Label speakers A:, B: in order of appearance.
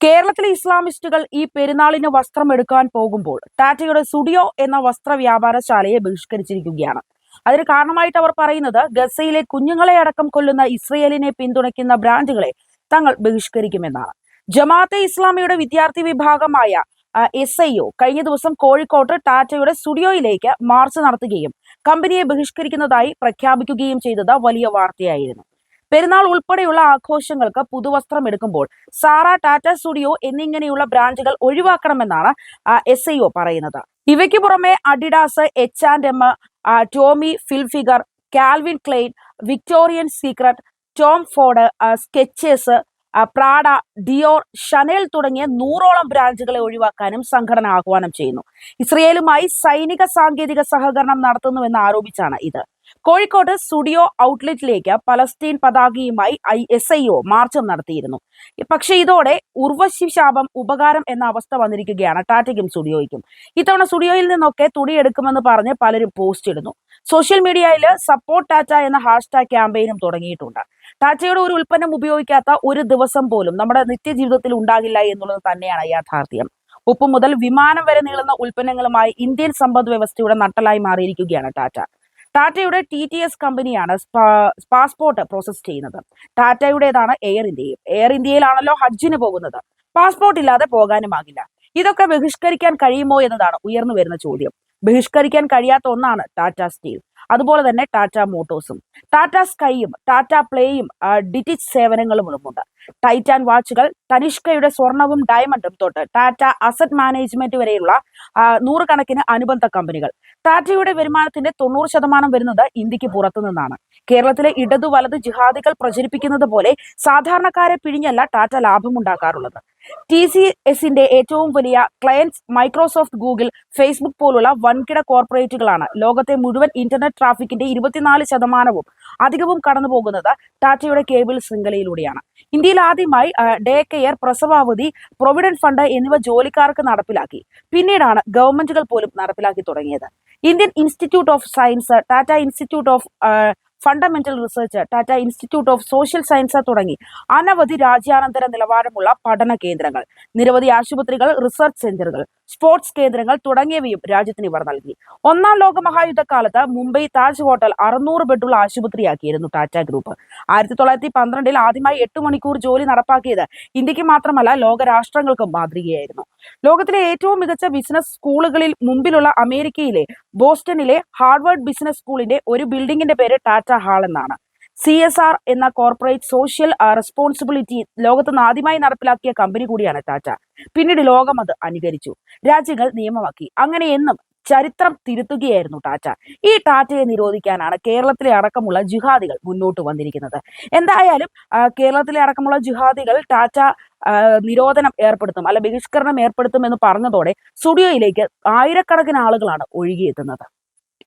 A: കേരളത്തിലെ ഇസ്ലാമിസ്റ്റുകൾ ഈ പെരുന്നാളിന് വസ്ത്രം എടുക്കാൻ പോകുമ്പോൾ ടാറ്റയുടെ സുഡിയോ എന്ന വസ്ത്ര വ്യാപാരശാലയെ ബഹിഷ്കരിച്ചിരിക്കുകയാണ്. അതിന് കാരണമായിട്ട് അവർ പറയുന്നത് ഗസയിലെ കുഞ്ഞുങ്ങളെ അടക്കം കൊല്ലുന്ന ഇസ്രയേലിനെ പിന്തുണയ്ക്കുന്ന ബ്രാൻഡുകളെ തങ്ങൾ ബഹിഷ്കരിക്കുമെന്നാണ്. ജമാഅത്തെ ഇസ്ലാമിയുടെ വിദ്യാർത്ഥി വിഭാഗമായ എസ് ഐ ഒ കഴിഞ്ഞ ദിവസം കോഴിക്കോട്ട് ടാറ്റയുടെ സ്റ്റുഡിയോയിലേക്ക് മാർച്ച് നടത്തുകയും കമ്പനിയെ ബഹിഷ്കരിക്കുന്നതായി പ്രഖ്യാപിക്കുകയും ചെയ്തത് വലിയ വാർത്തയായിരുന്നു. പെരുന്നാൾ ഉൾപ്പെടെയുള്ള ആഘോഷങ്ങൾക്ക് പുതുവസ്ത്രം എടുക്കുമ്പോൾ സാറ ടാറ്റ സ്റ്റുഡിയോ എന്നിങ്ങനെയുള്ള ബ്രാൻഡുകൾ ഒഴിവാക്കണമെന്നാണ് എസ് ഐ ഒ പറയുന്നത്. ഇവയ്ക്ക് പുറമെ Adidas H and M Tommy Hilfiger Calvin Klein Victorian Secret Tom Ford Skechers Prada Dior Chanel തുടങ്ങിയ നൂറോളം ബ്രാഞ്ചുകളെ ഒഴിവാക്കാനും സംഘടന ആഹ്വാനം ചെയ്യുന്നു. ഇസ്രയേലുമായി സൈനിക സാങ്കേതിക സഹകരണം നടത്തുന്നുവെന്ന് ആരോപിച്ചാണ് ഇത്. കോഴിക്കോട് സ്റ്റുഡിയോ ഔട്ട്ലെറ്റിലേക്ക് പലസ്തീൻ പതാകയുമായി ഐ എസ് ഐ ഒ മാർച്ചും നടത്തിയിരുന്നു. പക്ഷെ ഇതോടെ ഉർവശി ശാപം ഉപകാരം എന്ന അവസ്ഥ വന്നിരിക്കുകയാണ് ടാറ്റയ്ക്കും സ്റ്റുഡിയോയ്ക്കും. ഇത്തവണ സ്റ്റുഡിയോയിൽ നിന്നൊക്കെ തുണിയെടുക്കുമെന്ന് പറഞ്ഞ് പലരും പോസ്റ്റ് ഇടുന്നു. സോഷ്യൽ മീഡിയയിൽ സപ്പോർട്ട് ടാറ്റ എന്ന ഹാഷ്ടാഗ് ക്യാമ്പയിനും തുടങ്ങിയിട്ടുണ്ട്. ടാറ്റയുടെ ഒരു ഉൽപ്പന്നം ഉപയോഗിക്കാത്ത ഒരു ദിവസം പോലും നമ്മുടെ നിത്യജീവിതത്തിൽ ഉണ്ടാകില്ല എന്നുള്ളത് തന്നെയാണ് യാഥാർത്ഥ്യം. ഉപ്പ് മുതൽ വിമാനം വരെ നീളുന്ന ഉൽപ്പന്നങ്ങളുമായി ഇന്ത്യൻ സമ്പദ് വ്യവസ്ഥയുടെ നട്ടലായി മാറിയിരിക്കുകയാണ് ടാറ്റ. ടാറ്റയുടെ ടി ടി എസ് കമ്പനിയാണ് പാസ്പോർട്ട് പ്രോസസ് ചെയ്യുന്നത്. ടാറ്റയുടേതാണ് എയർ ഇന്ത്യയും. എയർ ഇന്ത്യയിലാണല്ലോ ഹജ്ജിന് പോകുന്നത്. പാസ്പോർട്ട് ഇല്ലാതെ പോകാനുമാകില്ല ഇതൊക്കെ ബഹിഷ്കരിക്കാൻ കഴിയുമോ എന്നതാണ് ഉയർന്നു വരുന്ന ചോദ്യം. ബഹിഷ്കരിക്കാൻ കഴിയാത്ത ഒന്നാണ് ടാറ്റ സ്റ്റീൽ. അതുപോലെ തന്നെ ടാറ്റ മോട്ടോഴ്സും. ടാറ്റ സ്കൈയും ടാറ്റ പ്ലേയും ഡിറ്റിച്ച് സേവനങ്ങളുമുണ്ട് ടൈറ്റാൻ വാച്ചുകൾ തനിഷ്കയുടെ സ്വർണവും ഡയമണ്ടും തൊട്ട് ടാറ്റ അസറ്റ് മാനേജ്മെന്റ് വരെയുള്ള നൂറുകണക്കിന് അനുബന്ധ കമ്പനികൾ. ടാറ്റയുടെ വരുമാനത്തിന്റെ തൊണ്ണൂറ് ശതമാനം വരുന്നത് ഇന്ത്യയ്ക്ക് പുറത്തു നിന്നാണ്. കേരളത്തിലെ ഇടതു വലത് ജിഹാദികൾ പ്രചരിപ്പിക്കുന്നത് പോലെ സാധാരണക്കാരെ പിഴിഞ്ഞല്ല ടാറ്റ ലാഭമുണ്ടാക്കാറുള്ളത് ടി സി എസിന്റെ ഏറ്റവും വലിയ ക്ലയൻസ് മൈക്രോസോഫ്റ്റ് ഗൂഗിൾ ഫേസ്ബുക്ക് പോലുള്ള വൻകിട കോർപ്പറേറ്റുകളാണ് ലോകത്തെ മുഴുവൻ ഇന്റർനെറ്റ് ട്രാഫിക്കിന്റെ ഇരുപത്തിനാല് ശതമാനവും അധികവും കടന്നു പോകുന്നത് ടാറ്റയുടെ കേബിൾ ശൃംഖലയിലൂടെയാണ്. ഇന്ത്യയിൽ ആദ്യമായി ഡേ കെയർ പ്രസവാവധി പ്രൊവിഡന്റ് ഫണ്ട് എന്നിവ ജോലിക്കാർക്ക് നടപ്പിലാക്കി. പിന്നീടാണ് ഗവൺമെന്റുകൾ പോലും നടപ്പിലാക്കി തുടങ്ങിയത്. Indian institute of science Tata institute of fundamental research Tata institute of social science തുടങ്ങി അനവധി രാജ്യാനന്തര നിലവാരമുള്ള പഠന കേന്ദ്രങ്ങൾ നിരവധി ആശുപത്രികൾ റിസർച്ച് സെന്ററുകൾ സ്പോർട്സ് കേന്ദ്രങ്ങൾ തുടങ്ങിയവയും രാജ്യത്തിന് ഇവർ നൽകി. ഒന്നാം ലോക മഹായുദ്ധകാലത്ത് മുംബൈ താജ് ഹോട്ടൽ അറുന്നൂറ് ബെഡുള്ള ആശുപത്രിയാക്കിയിരുന്നു ടാറ്റ ഗ്രൂപ്പ്. ആയിരത്തി തൊള്ളായിരത്തി പന്ത്രണ്ടിൽ ആദ്യമായി എട്ട് മണിക്കൂർ ജോലി നടപ്പാക്കിയത് ഇന്ത്യയ്ക്ക് മാത്രമല്ല ലോകരാഷ്ട്രങ്ങൾക്കും മാതൃകയായിരുന്നു. ലോകത്തിലെ ഏറ്റവും മികച്ച ബിസിനസ് സ്കൂളുകളിൽ മുമ്പിലുള്ള അമേരിക്കയിലെ ബോസ്റ്റണിലെ ഹാർവേർഡ് ബിസിനസ് സ്കൂളിന്റെ ഒരു ബിൽഡിംഗിന്റെ പേര് ടാറ്റ ഹാൾ എന്നാണ്. സി എസ് ആർ എന്ന കോർപ്പറേറ്റ് സോഷ്യൽ റെസ്പോൺസിബിലിറ്റി ലോകത്ത് ആദ്യമായി നടപ്പിലാക്കിയ കമ്പനി കൂടിയാണ് ടാറ്റ. പിന്നീട് ലോകം അത് അനുകരിച്ചു. രാജ്യങ്ങൾ നിയമമാക്കി. അങ്ങനെ എന്നും ചരിത്രം തിരുത്തുകയായിരുന്നു ടാറ്റ. ഈ ടാറ്റയെ നിരോധിക്കാനാണ് കേരളത്തിലെ അടക്കമുള്ള ജിഹാദികൾ മുന്നോട്ട് വന്നിരിക്കുന്നത്. എന്തായാലും കേരളത്തിലെ അടക്കമുള്ള ജിഹാദികൾ ടാറ്റ നിരോധനം ഏർപ്പെടുത്തും അല്ല ബഹിഷ്കരണം ഏർപ്പെടുത്തും എന്ന് പറഞ്ഞതോടെ സ്റ്റുഡിയോയിലേക്ക് ആയിരക്കണക്കിന് ആളുകളാണ് ഒഴുകിയെത്തുന്നത്.